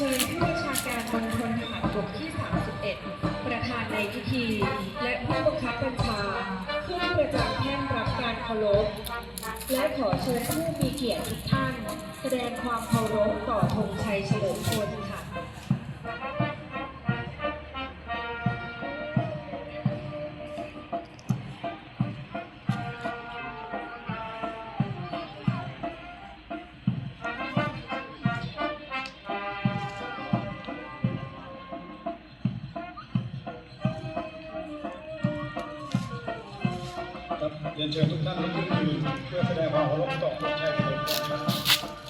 เชิญผู้บัญชาการมณฑลทหารบกที่ 31 ประธานในพิธี และผู้บังคับบัญชาขึ้นประจำแท่นรับการเคารพ และขอเชิญผู้มีเกียรติทุกท่าน แสดงความเคารพต่อธงชัยเฉลิมพลค่ะ เรียนเชิญทุกท่านลุกขึ้นยืนเพื่อแสดงความเคารพต่อธงชัยเฉลิมพลครับ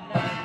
Amen.